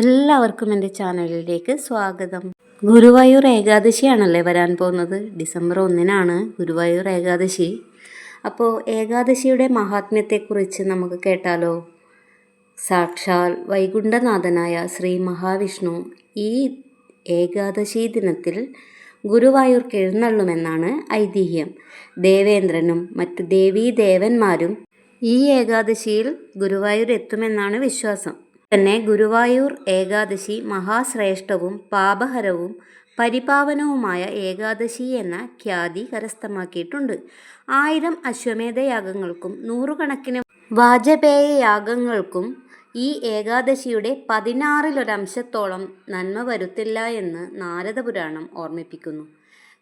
എല്ലാവർക്കും എന്റെ ചാനലിലേക്ക് സ്വാഗതം. ഗുരുവായൂർ ഏകാദശിയാണല്ലേ വരാൻ പോകുന്നത്? ഡിസംബർ ഒന്നിനാണ് ഗുരുവായൂർ ഏകാദശി. അപ്പോൾ ഏകാദശിയുടെ മഹാത്മ്യത്തെക്കുറിച്ച് നമുക്ക് കേട്ടാലോ? സാക്ഷാൽ വൈകുണ്ഠനാഥനായ ശ്രീ മഹാവിഷ്ണു ഈ ഏകാദശി ദിനത്തിൽ ഗുരുവായൂർ എഴുന്നള്ളുമെന്നാണ് ഐതിഹ്യം. ദേവേന്ദ്രനും മറ്റ് ദേവീ ദേവന്മാരും ഈ ഏകാദശിയിൽ ഗുരുവായൂർ എത്തുമെന്നാണ് വിശ്വാസം. തന്നെ ഗുരുവായൂർ ഏകാദശി മഹാശ്രേഷ്ഠവും പാപഹരവും പരിപാവനവുമായ ഏകാദശി എന്ന ഖ്യാതി കരസ്ഥമാക്കിയിട്ടുണ്ട്. ആയിരം അശ്വമേധയാഗങ്ങൾക്കും നൂറുകണക്കിന് വാജപേയ യാഗങ്ങൾക്കും ഈ ഏകാദശിയുടെ പതിനാറിലൊരംശത്തോളം നന്മ വരുത്തില്ല എന്ന് നാരദപുരാണം ഓർമ്മിപ്പിക്കുന്നു.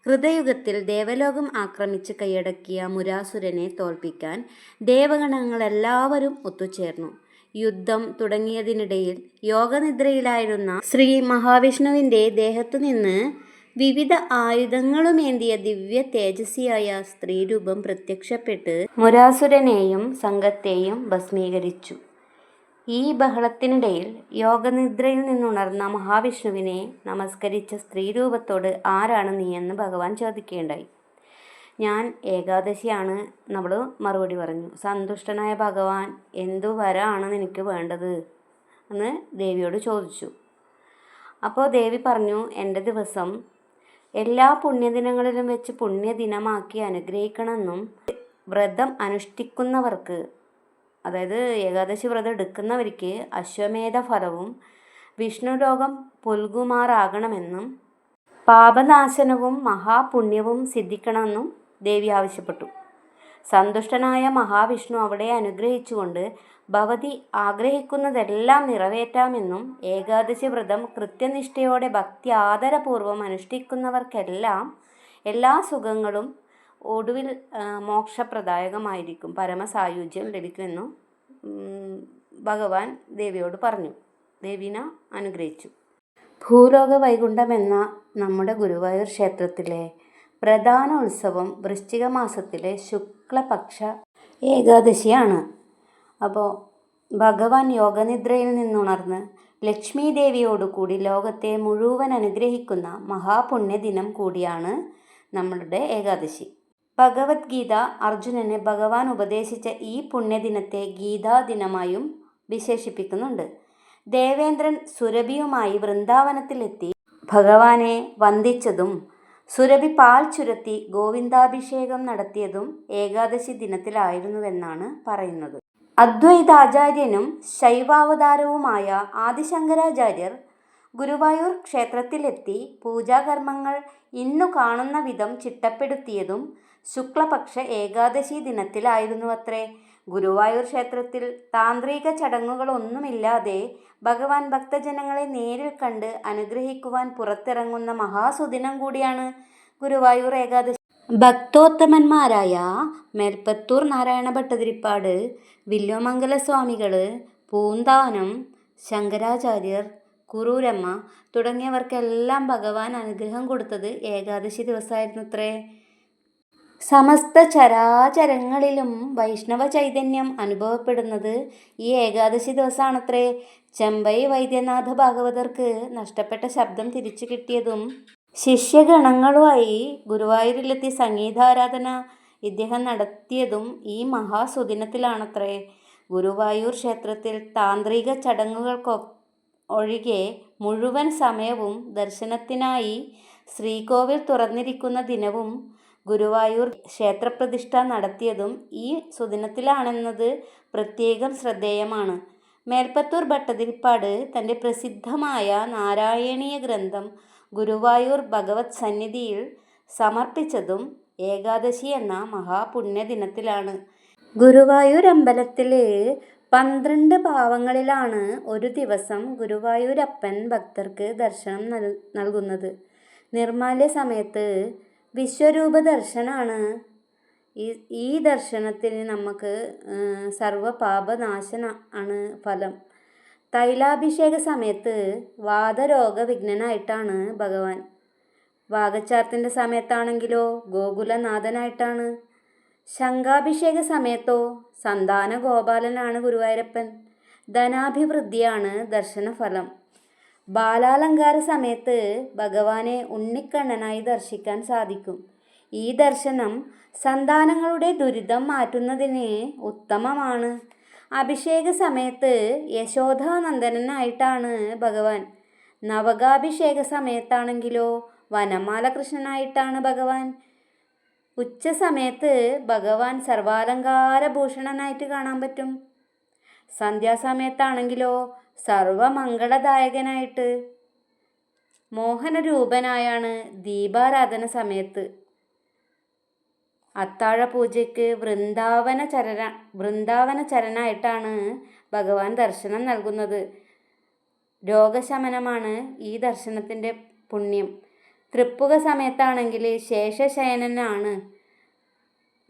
കൃതയുഗത്തിൽ ദേവലോകം ആക്രമിച്ച് കൈയടക്കിയ മുരാസുരനെ തോൽപ്പിക്കാൻ ദേവഗണങ്ങളെല്ലാവരും ഒത്തുചേർന്നു. യുദ്ധം തുടങ്ങിയതിനിടയിൽ യോഗനിദ്രയിലായിരുന്ന ശ്രീ മഹാവിഷ്ണുവിന്റെ ദേഹത്തു നിന്ന് വിവിധ ആയുധങ്ങളുമേന്തിയ ദിവ്യ തേജസ്സിയായ സ്ത്രീരൂപം പ്രത്യക്ഷപ്പെട്ട് മുരാസുരനെയും സംഘത്തെയും ഭസ്മീകരിച്ചു. ഈ ബഹളത്തിനിടയിൽ യോഗനിദ്രയിൽ നിന്നുണർന്ന മഹാവിഷ്ണുവിനെ നമസ്കരിച്ച സ്ത്രീരൂപത്തോട് ആരാണ് നീയെന്ന് ഭഗവാൻ ചോദിക്കുകയുണ്ടായി ഞാൻ ഏകാദശിയാണ് നമ്മൾ മറുപടി പറഞ്ഞു. സന്തുഷ്ടനായ ഭഗവാൻ എന്തു വരാണ് നിനക്ക് വേണ്ടത്? എന്ന് ദേവിയോട് ചോദിച്ചു. അപ്പോൾ ദേവി പറഞ്ഞു എന്റെ ദിവസം എല്ലാ പുണ്യദിനങ്ങളിലും വെച്ച് പുണ്യദിനമാക്കി അനുഗ്രഹിക്കണമെന്നും വ്രതം അനുഷ്ഠിക്കുന്നവർക്ക് അതായത് ഏകാദശി വ്രതം എടുക്കുന്നവർക്ക് അശ്വമേധ ഫലവും വിഷ്ണുലോകം പുൽകുമാറാകണമെന്നും പാപനാശനവും മഹാപുണ്യവും സിദ്ധിക്കണമെന്നും ദേവി ആവശ്യപ്പെട്ടു. സന്തുഷ്ടനായ മഹാവിഷ്ണു അവിടെ അനുഗ്രഹിച്ചുകൊണ്ട് ഭവതി ആഗ്രഹിക്കുന്നതെല്ലാം നിറവേറ്റാമെന്നും ഏകാദശി വ്രതം കൃത്യനിഷ്ഠയോടെ ഭക്തി ആദരപൂർവം അനുഷ്ഠിക്കുന്നവർക്കെല്ലാം എല്ലാ സുഖങ്ങളും ഒടുവിൽ മോക്ഷപ്രദായകമായിരിക്കും. പരമസായുജ്യം ലഭിക്കുമെന്നും ഭഗവാൻ ദേവിയോട് പറഞ്ഞു. ദേവിന അനുഗ്രഹിച്ചു. ഭൂലോക വൈകുണ്ഠം എന്ന നമ്മുടെ ഗുരുവായൂർ ക്ഷേത്രത്തിലെ പ്രധാന ഉത്സവം വൃശ്ചിക മാസത്തിലെ ശുക്ലപക്ഷ ഏകാദശിയാണ്. അപ്പോൾ ഭഗവാൻ യോഗനിദ്രയിൽ നിന്നുണർന്ന് ലക്ഷ്മി ദേവിയോടുകൂടി ലോകത്തെ മുഴുവൻ അനുഗ്രഹിക്കുന്ന മഹാപുണ്യദിനം കൂടിയാണ് നമ്മളുടെ ഏകാദശി. ഭഗവത്ഗീത അർജുനന് ഭഗവാൻ ഉപദേശിച്ച ഈ പുണ്യദിനത്തെ ഗീതാ ദിനമായും വിശേഷിപ്പിക്കുന്നുണ്ട്. ദേവേന്ദ്രൻ സുരഭിയുമായി വൃന്ദാവനത്തിലെത്തി ഭഗവാനെ വന്ദിച്ചതും സുരഭി പാൽ ചുരത്തി ഗോവിന്ദാഭിഷേകം നടത്തിയതും ഏകാദശി ദിനത്തിലായിരുന്നുവെന്നാണ് പറയുന്നത്. അദ്വൈതാചാര്യനും ശൈവാവതാരവുമായ ആദിശങ്കരാചാര്യർ ഗുരുവായൂർ ക്ഷേത്രത്തിലെത്തി പൂജാകർമ്മങ്ങൾ ഇന്നു കാണുന്ന വിധം ചിട്ടപ്പെടുത്തിയതും ശുക്ലപക്ഷ ഏകാദശി ദിനത്തിലായിരുന്നുവത്രേ. ഗുരുവായൂർ ക്ഷേത്രത്തിൽ താന്ത്രിക ചടങ്ങുകളൊന്നുമില്ലാതെ ഭഗവാൻ ഭക്തജനങ്ങളെ നേരിൽ കണ്ട് അനുഗ്രഹിക്കുവാൻ പുറത്തിറങ്ങുന്ന മഹാസുദിനം കൂടിയാണ് ഗുരുവായൂർ ഏകാദശി. ഭക്തോത്തമന്മാരായ മേൽപ്പത്തൂർ നാരായണ ഭട്ടതിരിപ്പാട് വില്ലുമംഗല സ്വാമികൾ പൂന്താനം ശങ്കരാചാര്യർ കുറൂരമ്മ തുടങ്ങിയവർക്കെല്ലാം ഭഗവാൻ അനുഗ്രഹം കൊടുത്തത് ഏകാദശി ദിവസമായിരുന്നു അത്രേ സമസ്ത ചരാചരങ്ങളിലും വൈഷ്ണവ ചൈതന്യം അനുഭവപ്പെടുന്നത് ഈ ഏകാദശി ദിവസമാണത്രേ ചെമ്പൈ വൈദ്യനാഥ ഭാഗവതർക്ക് നഷ്ടപ്പെട്ട ശബ്ദം തിരിച്ചു കിട്ടിയതും ശിഷ്യഗണങ്ങളുമായി ഗുരുവായൂരിലെത്തി സംഗീതാരാധന ഇദ്ദേഹം നടത്തിയതും ഈ മഹാസുദിനത്തിലാണത്രേ. ഗുരുവായൂർ ക്ഷേത്രത്തിൽ താന്ത്രിക ചടങ്ങുകൾക്ക് ഒഴികെ മുഴുവൻ സമയവും ദർശനത്തിനായി ശ്രീകോവിൽ തുറന്നിരിക്കുന്ന ദിനവും ഗുരുവായൂർ ക്ഷേത്രപ്രതിഷ്ഠ നടത്തിയതും ഈ സുദിനത്തിലാണെന്നത് പ്രത്യേകം ശ്രദ്ധേയമാണ്. മേൽപ്പത്തൂർ ഭട്ടതിരിപ്പാട് തന്റെ പ്രസിദ്ധമായ നാരായണീയ ഗ്രന്ഥം ഗുരുവായൂർ ഭഗവത് സന്നിധിയിൽ സമർപ്പിച്ചതും ഏകാദശി എന്ന മഹാപുണ്യദിനത്തിലാണ്. ഗുരുവായൂർ അമ്പലത്തിലെ പന്ത്രണ്ട് ഭാവങ്ങളിലാണ് ഒരു ദിവസം ഗുരുവായൂരപ്പൻ ഭക്തർക്ക് ദർശനം നൽ നൽകുന്നത്. നിർമാല്യ സമയത്ത് വിശ്വരൂപ ദർശനമാണ് ഈ ഈ ദർശനത്തിന് നമുക്ക് സർവപാപനാശന ആണ് ഫലം. തൈലാഭിഷേക സമയത്ത് വാദരോഗ വിഘ്നനായിട്ടാണ് ഭഗവാൻ. വാഗച്ചാർത്തിന്റെ സമയത്താണെങ്കിലോ ഗോകുലനാഥനായിട്ടാണ്. ശങ്കാഭിഷേക സമയത്തോ സന്താന ഗോപാലനാണ് ഗുരുവായൂരപ്പൻ. ധനാഭിവൃദ്ധിയാണ് ദർശനഫലം. ബാലാലങ്കാര സമയത്ത് ഭഗവാനെ ഉണ്ണിക്കണ്ണനായി ദർശിക്കാൻ സാധിക്കും. ഈ ദർശനം സന്താനങ്ങളുടെ ദുരിതം മാറ്റുന്നതിന് ഉത്തമമാണ്. അഭിഷേക സമയത്ത് യശോധാനന്ദനായിട്ടാണ് ഭഗവാൻ. നവകാഭിഷേക സമയത്താണെങ്കിലോ വനമാല കൃഷ്ണനായിട്ടാണ് ഭഗവാൻ. ഉച്ച സമയത്ത് ഭഗവാൻ സർവാലങ്കാര ഭൂഷണനായിട്ട് കാണാൻ പറ്റും. സന്ധ്യാസമയത്താണെങ്കിലോ സർവമംഗളദായകനായിട്ട്. മോഹനരൂപനായാണ് ദീപാരാധന സമയത്ത് അത്താഴ പൂജയ്ക്ക് വൃന്ദാവന ചരണ വൃന്ദാവന ചരനായിട്ടാണ് ഭഗവാൻ ദർശനം നൽകുന്നത്. രോഗശമനമാണ് ഈ ദർശനത്തിന്റെ പുണ്യം. തൃപ്പുക സമയത്താണെങ്കിൽ ശേഷശയനനാണ്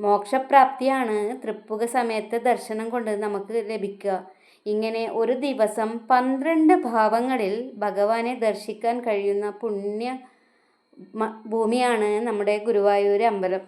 മോക്ഷപ്രാപ്തിയാണ് തൃപ്പുക സമയത്തെ ദർശനം കൊണ്ട് നമുക്ക് ലഭിക്കുക. ഇങ്ങനെ ഒരു ദിവസം പന്ത്രണ്ട് ഭാവങ്ങളിൽ ഭഗവാനെ ദർശിക്കാൻ കഴിയുന്ന പുണ്യ ഭൂമിയാണ് നമ്മുടെ ഗുരുവായൂർ അമ്പലം.